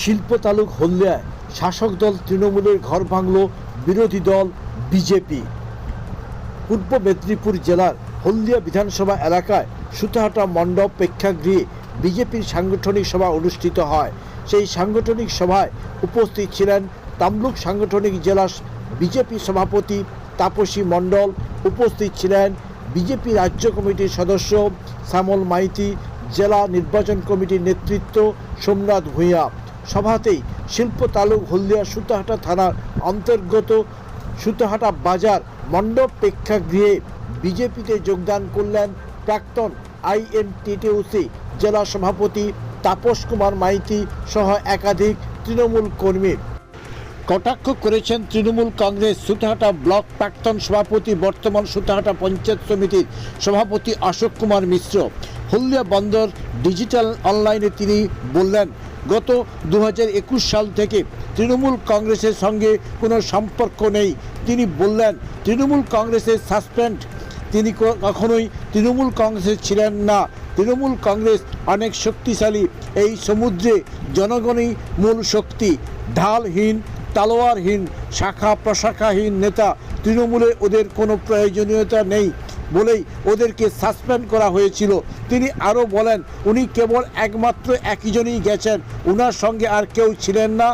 শিল্প তালুক হল্লিয়ায় শাসক দল তৃণমূলের ঘর ভাঙল বিরোধী দল বিজেপি। পূর্ব মেদিনীপুর জেলার হলদিয়া বিধানসভা এলাকায় সুতাহাটা মণ্ডপ প্রেক্ষাগৃহে বিজেপির সাংগঠনিক সভা অনুষ্ঠিত হয়। সেই সাংগঠনিক সভায় উপস্থিত ছিলেন তামলুক সাংগঠনিক জেলা বিজেপি সভাপতি তাপসী মণ্ডল, উপস্থিত ছিলেন বিজেপি রাজ্য কমিটির সদস্য শ্যামল মাইতি, জেলা নির্বাচন কমিটির নেতৃত্ব সোমনাথ ভূঁইয়া। সভাতেই শিল্প তালুক হলদিয়া সুতাহাটা থানার অন্তর্গত সুতাহাটা বাজার মণ্ডপ প্রেক্ষাগৃহে বিজেপিতে যোগদান করলেন প্রাক্তন আইএনটিটিউসি জেলা সভাপতি তাপস কুমার মাইতি সহ একাধিক তৃণমূল কর্মী। কটাক্ষ করেছেন তৃণমূল কংগ্রেস সুতাহাটা ব্লক প্রাক্তন সভাপতি, বর্তমান সুতাহাটা পঞ্চায়েত সমিতির সভাপতি অশোক কুমার মিশ্র। হলদিয়া বন্দর ডিজিটাল অনলাইনে তিনি বললেন গত দু হাজার একুশ সাল থেকে তৃণমূল কংগ্রেসের সঙ্গে কোনো সম্পর্ক নেই। তিনি বললেন, তৃণমূল কংগ্রেসের সাসপেন্ড। তিনি কখনোই তৃণমূল কংগ্রেসে ছিলেন না। তৃণমূল কংগ্রেস অনেক শক্তিশালী। এই সমুদ্রে জনগণই মূল শক্তি। ঢালহীন, তালোয়ারহীন শাখা প্রশাখাহীন নেতা। তৃণমূলে ওদের কোনো প্রয়োজনীয়তা নেই। বলেই ওদেরকে সাসপেন্ড করা হয়েছিল। তিনি আরও বলেন, উনি কেবল একমাত্র একজনই গেছেন। ওনার সঙ্গে আর কেউ ছিলেন না।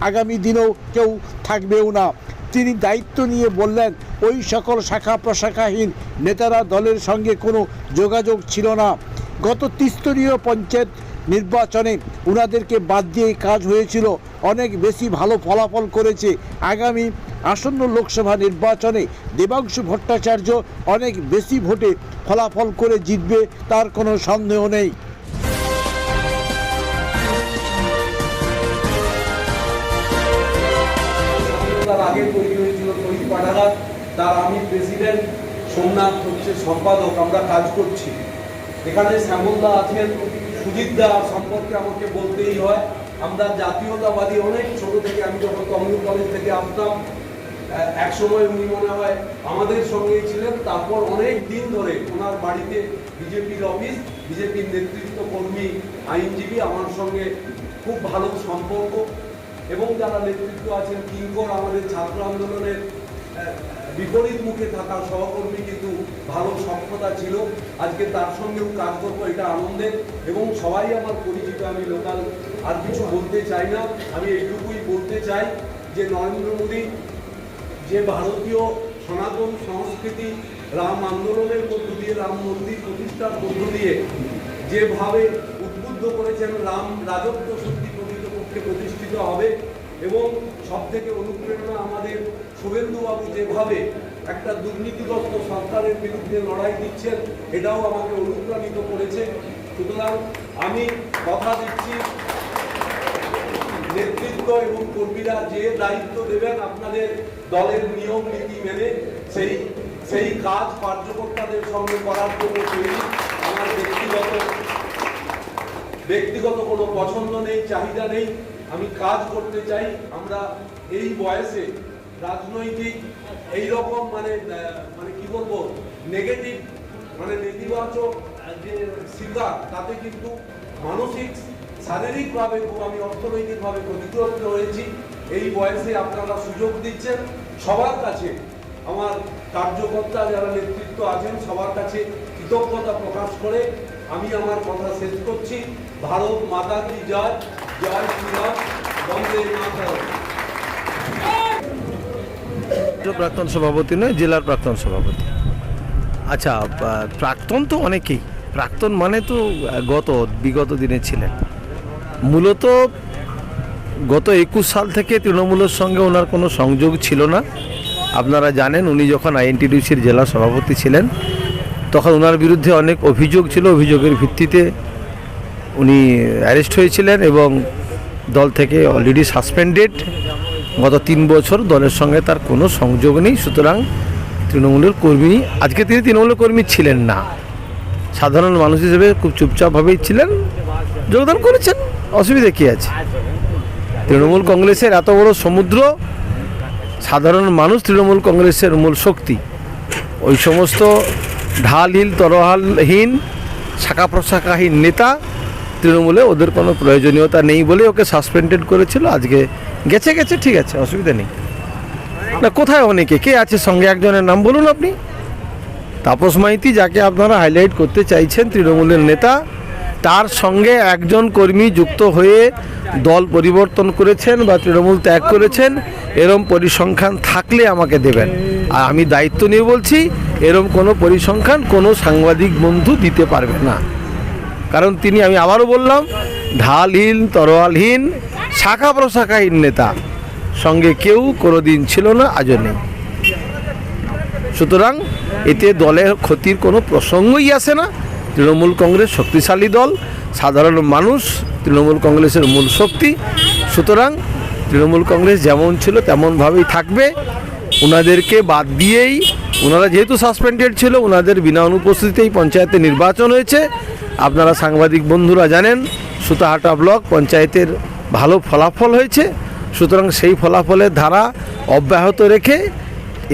আগামী দিনেও কেউ থাকবেও না। তিনি দায়িত্ব নিয়ে বললেন, ওই সকল শাখা প্রশাখাহীন নেতারা দলের সঙ্গে কোনো যোগাযোগ ছিল না। গত ত্রিস্তরীয় পঞ্চায়েত নির্বাচনে উনাদেরকে বাদ দিয়ে কাজ হয়েছিল। অনেক বেশি ভালো ফলাফল করেছে। আগামী আসন্ন লোকসভা নির্বাচনে দেবাংশু ভট্টাচার্য অনেক বেশি ভোটে ফলাফল করে জিতবে, তার কোনো সন্দেহ নেই। তার আমি প্রেসিডেন্ট সোমনাথ হচ্ছে সম্পাদক, আমরা কাজ করছি। এখানে শ্যামলদা আছেন সুজিতদা সম্পর্কে আমাকে বলতেই হয়। আমরা জাতীয়তাবাদী অনেক ছোট থেকে, আমি যখন তমলুক কলেজ থেকে আসতাম এক সময় উনি মনে হয় আমাদের সঙ্গে ছিলেন, তারপর অনেক দিন ধরে ওনার বাড়িতে বিজেপির অফিস, বিজেপির নেতৃত্ব কর্মী, আইনজীবী, আমার সঙ্গে খুব ভালো সম্পর্ক এবং যারা নেতৃত্ব আছেন, কিঙ্কর আমাদের ছাত্র আন্দোলনের বিপরীত মুখে থাকা সহকর্মী কিন্তু ভালো সক্ষতা ছিল। আজকে তার সঙ্গেও কাজ করব, এটা আনন্দের এবং সবাই আমার পরিচিত, আমি লোকাল, আর কিছু বলতে চাই না। আমি এইটুকুই বলতে চাই যে নরেন্দ্র মোদী যে ভারতীয় সনাতন সংস্কৃতি রাম আন্দোলনের মধ্য দিয়ে, রাম মন্দির প্রতিষ্ঠার মধ্য দিয়ে যেভাবে উদ্বুদ্ধ করেছেন রাম রাজত্ব সত্যি প্রকৃতপক্ষে প্রতিষ্ঠিত হবে এবং সব থেকে অনুপ্রেরণা আমাদের শুভেন্দুবাবু যেভাবে একটা দুর্নীতিগ্রস্ত সরকারের বিরুদ্ধে লড়াই দিচ্ছেন, এটাও আমাকে অনুপ্রাণিত করেছে। সুতরাং আমি কথা দিচ্ছি, নেতৃত্ব এবং কর্মীরা যে দায়িত্ব দেবেন আপনাদের দলের নিয়ম নীতি মেনে সেই সেই কাজ কার্যকর্তাদের সঙ্গে করার জন্য তৈরি। আমার ব্যক্তিগত ব্যক্তিগত কোনো পছন্দ নেই, চাহিদা নেই। আমি কাজ করতে চাই। আমরা এই বয়সে রাজনৈতিক এই রকম মানে মানে কি বলব, নেগেটিভ মানে নেতিবাচক যে শিকার তাতে কিন্তু মানসিক, শারীরিকভাবে আমি অর্থনৈতিকভাবে ক্ষতিগ্রস্ত হয়েছি। এই বয়সে আপনারা সুযোগ দিচ্ছেন, সবার কাছে আমার কার্যকর্তা যারা নেতৃত্ব আছেন, সবার কাছে কৃতজ্ঞতা প্রকাশ করে আমি আমার কথা শেষ করছি। ভারত মাতা কি জয়? জয় শ্রীরাম, বন্দে মাতরম। প্রাক্তন সভাপতি নয়, জেলার প্রাক্তন সভাপতি। আচ্ছা প্রাক্তন তো অনেকেই। প্রাক্তন মানে তো গত, বিগত দিনে ছিলেন। মূলত গত একুশ সাল থেকে তৃণমূলের সঙ্গে ওনার কোনো সংযোগ ছিল না। আপনারা জানেন, উনি যখন আইএনটিডিউসির জেলা সভাপতি ছিলেন, তখন ওনার বিরুদ্ধে অনেক অভিযোগ ছিল। অভিযোগের ভিত্তিতে উনি অ্যারেস্ট হয়েছিলেন এবং দল থেকে অলরেডি সাসপেন্ডেড। গত তিন বছর দলের সঙ্গে তার কোনো সংযোগ নেই। সুতরাং তৃণমূলের কর্মী, আজকে তিনি তৃণমূলের কর্মী ছিলেন না। সাধারণ মানুষ হিসেবে খুব চুপচাপভাবেই ছিলেন। যোগদান করেছেন। অসুবিধা কী আছে? তৃণমূল কংগ্রেসের এত বড় সমুদ্র, সাধারণ মানুষ তৃণমূল কংগ্রেসের মূল শক্তি। ওই সমস্ত ঢালহীন তরহালহীন শাখা প্রশাখাহীন নেতা তৃণমূলে ওদের কোনো প্রয়োজনীয়তা নেই বলে ওকে সাসপেন্ডেড করেছিল। আজকে গেছে গেছে, ঠিক আছে, অসুবিধা নেই। না, কোথায় অনেকে? কে আছে সঙ্গে একজনের নাম বলুন আপনি। তাপস মাইতি, যাকে আপনারা হাইলাইট করতে চাইছেন তৃণমূলের নেতা তার সঙ্গে একজন কর্মী যুক্ত হয়ে দল পরিবর্তন করেছেন বা তৃণমূল ত্যাগ করেছেন, এরম পরিসংখ্যান থাকলে আমাকে দেবেন। আর আমি দায়িত্ব নিয়ে বলছি, এরম কোনো পরিসংখ্যান কোনো সাংবাদিক বন্ধু দিতে পারবে না। কারণ তিনি, আমি আবারও বললাম ঢালহীন তরোয়ালহীন শাখা প্রশাখাহীন নেতা। সঙ্গে কেউ কোনো দিন ছিল না, আজও নেই। সুতরাং এতে দলের ক্ষতির কোনো প্রসঙ্গই আসে না। তৃণমূল কংগ্রেস শক্তিশালী দল, সাধারণ মানুষ, তৃণমূল কংগ্রেসের মূল শক্তি। সুতরাং তৃণমূল কংগ্রেস যেমন ছিল তেমনভাবেই থাকবে। ওনাদেরকে বাদ দিয়েই ওনারা যেহেতু সাসপেন্ডেড ছিল ওনাদের বিনা অনুপস্থিতিতেই পঞ্চায়েতে নির্বাচন হয়েছে। আপনারা সাংবাদিক বন্ধুরা জানেন, সুতাহাটা ব্লক পঞ্চায়েতের ভালো ফলাফল হয়েছে। সুতরাং সেই ফলাফলের ধারা অব্যাহত রেখে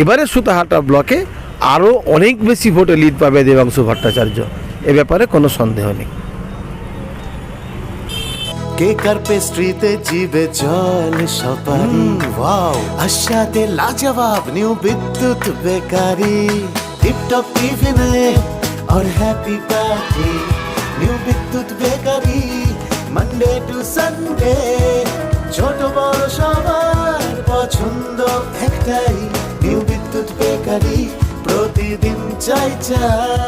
এবারে সুতাহাটা ব্লকে আরও অনেক বেশি ভোটে লিড পাবে দেবাংশু ভট্টাচার্য। এ ব্যাপারে কোনো সন্দেহ নেই কেক আর পেস্ট্রিতে জিবে জল সপারি ওয়াও আশাতে লাজবাব নিউ বিদ্যুৎ বেকারি টিপটপ টিফিনে और happy party new Bidyut bakery Monday to Sunday ছোট বড় সবার পছন্দ একটাই নিউ বিদ্যুৎ বেকারি প্রতিদিন চাই চাই